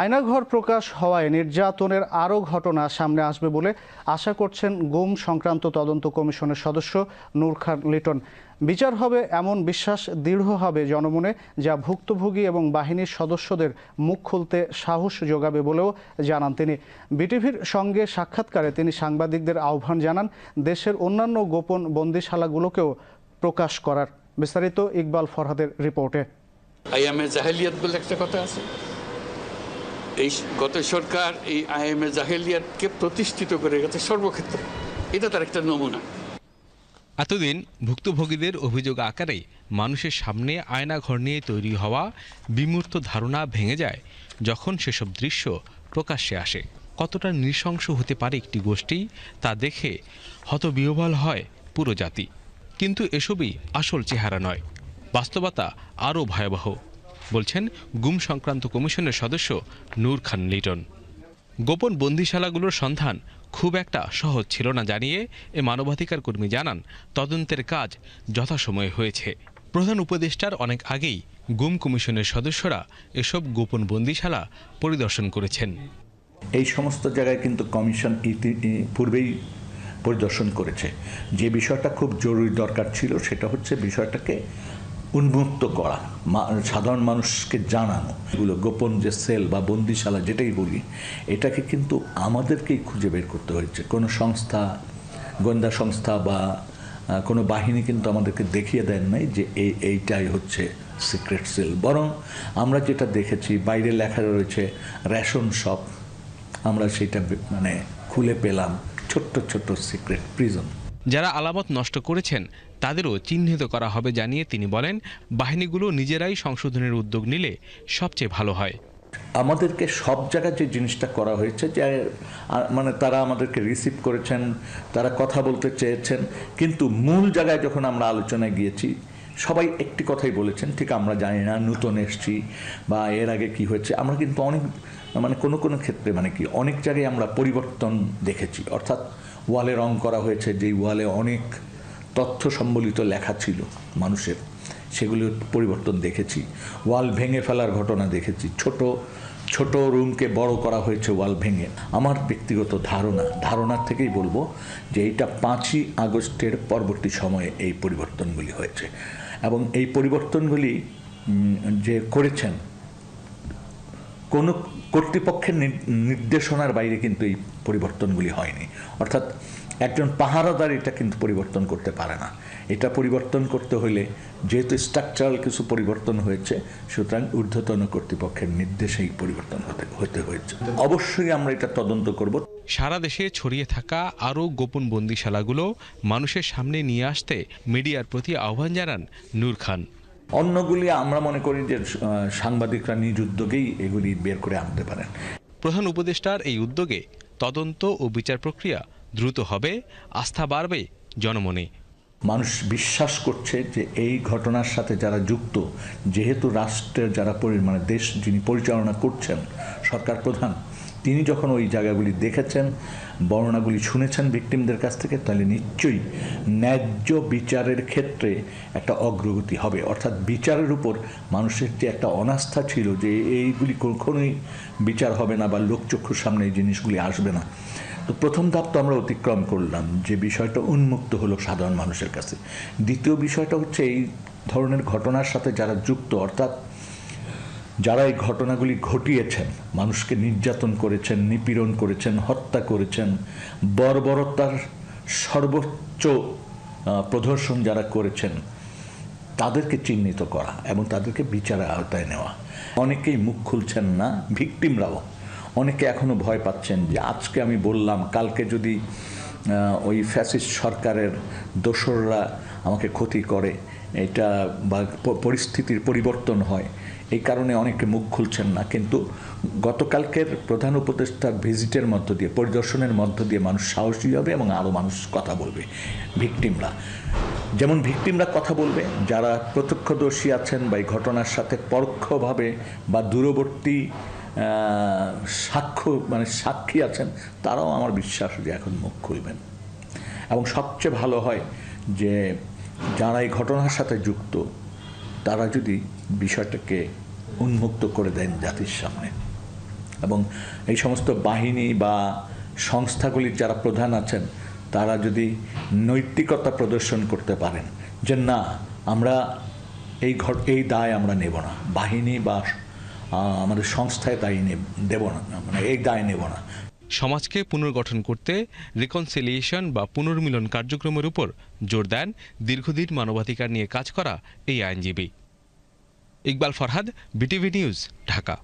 আয়নাঘর প্রকাশ হওয়ায় নির্যাতনের আরও ঘটনা সামনে আসবে বলে আশা করছেন গুম সংক্রান্ত তদন্ত কমিশনের সদস্য নূর খান লিটন। বিচার হবে এমন বিশ্বাস দৃঢ় হবে জনমনে, যা ভুক্তভোগী এবং বাহিনীর সদস্যদের মুখ খুলতে সাহস যোগাবে বলেও জানান তিনি। বিটিভির সঙ্গে সাক্ষাৎকারে তিনি সাংবাদিকদের আহ্বান জানান, দেশের অন্যান্য গোপন বন্দিশালাগুলোকেও প্রকাশ করার। বিস্তারিত ইকবাল ফরহাদের রিপোর্টে। আইএমএ জাহেলিয়াত বলে একটা কথা আছে। এই গত সরকার, এই আইএমএ জাহেলিয়াতকে প্রতিষ্ঠিত করে গেছে সর্বক্ষেত্রে। এটা তার একটা নমুনা। এতদিন ভুক্তভোগীদের অভিযোগ আকারে মানুষের সামনে আয়নাঘর নিয়ে তৈরি হওয়া বিমূর্ত ধারণা ভেঙে যায় যখন সেসব দৃশ্য প্রকাশ্যে আসে। কতটা নৃশংস হতে পারে একটি গোষ্ঠী তা দেখে হতবিহ্বল হয় পুরো জাতি। কিন্তু এসবই আসল চেহারা নয়। বাস্তবতা আরও ভয়াবহ। বলছেন গুম সংক্রান্ত কমিশনের সদস্য নূর খান লিটন। গোপন বন্দিশালাগুলোর সন্ধান খুব একটা সহজ ছিল না জানিয়ে এ মানবাধিকার কর্মী জানান, তদন্তের কাজ যথাসময়ে হয়েছে। প্রধান উপদেষ্টার অনেক আগেই গুম কমিশনের সদস্যরা এসব গোপন বন্দিশালা পরিদর্শন করেছেন। এই সমস্ত জায়গায় কিন্তু কমিশন পূর্বেই পরিদর্শন করেছে। যে বিষয়টা খুব জরুরি দরকার ছিল সেটা হচ্ছে বিষয়টাকে উন্মুক্ত করা সাধারণ মানুষকে জানানো, এগুলো গোপন যে সেল বা বন্দিশালা যেটাই বলি, এটাকে কিন্তু আমাদেরকেই খুঁজে বের করতে হয়েছে। কোনো সংস্থা, গোয়েন্দা সংস্থা বা কোনো বাহিনী কিন্তু আমাদেরকে দেখিয়ে দেন নাই যে এই এইটাই হচ্ছে সিক্রেট সেল বরং আমরা যেটা দেখেছি, বাইরে লেখা রয়েছে, রেশন শপ, আমরা সেটা মানে খুলে পেলাম, ছোট্ট ছোট্ট সিক্রেট প্রিজন যারা আলামত নষ্ট করেছেন, তাদেরও চিহ্নিত করা হবে জানিয়ে তিনি বলেন, বাহিনীগুলো নিজেরাই সংশোধনের উদ্যোগ নিলে সবচেয়ে ভালো হয়। আমাদেরকে সব জায়গায় যে জিনিসটা করা হয়েছে, যে মানে তারা আমাদেরকে রিসিভ করেছেন, তারা কথা বলতে চেয়েছেন, কিন্তু মূল জায়গায় যখন আমরা আলোচনায় গিয়েছি, সবাই একটি কথাই বলেছেন, ঠিক আমরা জানি না, নূতন এসছি বা এর আগে কি হয়েছে, আমরা কিন্তু অনেক মানে কোনো কোনো ক্ষেত্রে মানে কি, অনেক জায়গায় আমরা পরিবর্তন দেখেছি। অর্থাৎ ওয়ালে রং করা হয়েছে, যেই ওয়ালে অনেক তথ্য সম্বলিত লেখা ছিল মানুষের, সেগুলোর পরিবর্তন দেখেছি। ওয়াল ভেঙে ফেলার ঘটনা দেখেছি। ছোট ছোট রুমকে বড় করা হয়েছে ওয়াল ভেঙে। আমার ব্যক্তিগত ধারণা, ধারণার থেকেই বলব যে এইটা পাঁচই আগস্টের পরবর্তী সময়ে এই পরিবর্তনগুলি হয়েছে। এবং এই পরিবর্তনগুলি যে করেছেন কোনো কর্তৃপক্ষের নির্দেশনার বাইরে কিন্তু এই পরিবর্তনগুলি হয়নি। অর্থাৎ একজন পাহারাদার এটা কিন্তু পরিবর্তন করতে পারে না। এটা পরিবর্তন করতে হলে যেহেতু স্ট্রাকচারাল কিছু পরিবর্তন হয়েছে, সুতরাং ঊর্ধ্বতন কর্তৃপক্ষের নির্দেশেই পরিবর্তন হতে হতে হয়েছে। অবশ্যই আমরা এটা তদন্ত করব। সারা দেশে ছড়িয়ে থাকা আরও গোপন বন্দিশালাগুলো মানুষের সামনে নিয়ে আসতে মিডিয়ার প্রতি আহ্বান জানান নূর খান। অন্যগুলি আমরা মনে করি যে সাংবাদিকরা নিজ উদ্যোগেই এগুলি বের করে আনতে পারেন। প্রধান উপদেষ্টার এই উদ্যোগে তদন্ত ও বিচার প্রক্রিয়া দ্রুত হবে আস্থা বাড়বে জনমনে। মানুষ বিশ্বাস করছে যে এই ঘটনার সাথে যারা যুক্ত যেহেতু রাষ্ট্রের যারা মানে দেশ যিনি পরিচালনা করছেন সরকার প্রধান তিনি যখন ওই জায়গাগুলি দেখেছেন, বর্ণনাগুলি শুনেছেন ভিকটিমদের কাছ থেকে, তাহলে নিশ্চয়ই ন্যায্য বিচারের ক্ষেত্রে একটা অগ্রগতি হবে। অর্থাৎ বিচারের উপর মানুষের যে একটা অনাস্থা ছিল যে এইগুলি কখনোই বিচার হবে না বা লোকচক্ষুর সামনে এই জিনিসগুলি আসবে না। তো প্রথম ধাপ তো আমরা অতিক্রম করলাম, যে বিষয়টা উন্মুক্ত হলো সাধারণ মানুষের কাছে। দ্বিতীয় বিষয়টা হচ্ছে এই ধরনের ঘটনার সাথে যারা যুক্ত, অর্থাৎ যারা এই ঘটনাগুলি ঘটিয়েছেন, মানুষকে নির্যাতন করেছেন, নিপীড়ন করেছেন, হত্যা করেছেন, বর্বরতার সর্বোচ্চ প্রদর্শন যারা করেছেন, তাদেরকে চিহ্নিত করা এবং তাদেরকে বিচারের আওতায় নেওয়া। অনেকেই মুখ খুলছেন না, ভিকটিমরাও। অনেকে এখনও ভয় পাচ্ছেন যে আজকে আমি বললাম, কালকে যদি ওই ফ্যাসিস্ট সরকারের দোসররা আমাকে ক্ষতি করে এটা বা পরিস্থিতির পরিবর্তন হয়। এই কারণে অনেকে মুখ খুলছেন না। কিন্তু গতকালকের প্রধান উপদেষ্টার ভিজিটের মধ্য দিয়ে, পরিদর্শনের মধ্য দিয়ে মানুষ সাহসী হবে এবং আরও মানুষ কথা বলবে, ভিকটিমরা। যেমন ভিকটিমরা কথা বলবে, যারা প্রত্যক্ষদর্শী আছেন বা এই ঘটনার সাথে পরোক্ষভাবে বা দূরবর্তী সাক্ষ্য মানে সাক্ষী আছেন, তারাও আমার বিশ্বাস যে এখন মুখ খুলবেন। এবং সবচেয়ে ভালো হয় যে যারা এই ঘটনার সাথে যুক্ত, তারা যদি বিষয়টাকে উন্মুক্ত করে দেন জাতির সামনে। এবং এই সমস্ত বাহিনী বা সংস্থাগুলির যারা প্রধান আছেন, তারা যদি নৈতিকতা প্রদর্শন করতে পারেন, যে না, আমরা এই ঘট, এই দায় আমরা নেব না, বাহিনী বা আমাদের সংস্থায় দায়ী দেব না মানে এই দায় নেব না। সমাজকে পুনর্গঠন করতে রিকনসিলিয়েশন বা পুনর্মিলন কার্যক্রমের উপর জোর দেন দীর্ঘদিন মানবাধিকার নিয়ে কাজ করা এই আইনজীবী। Iqbal Farhad, BTV news, Dhaka.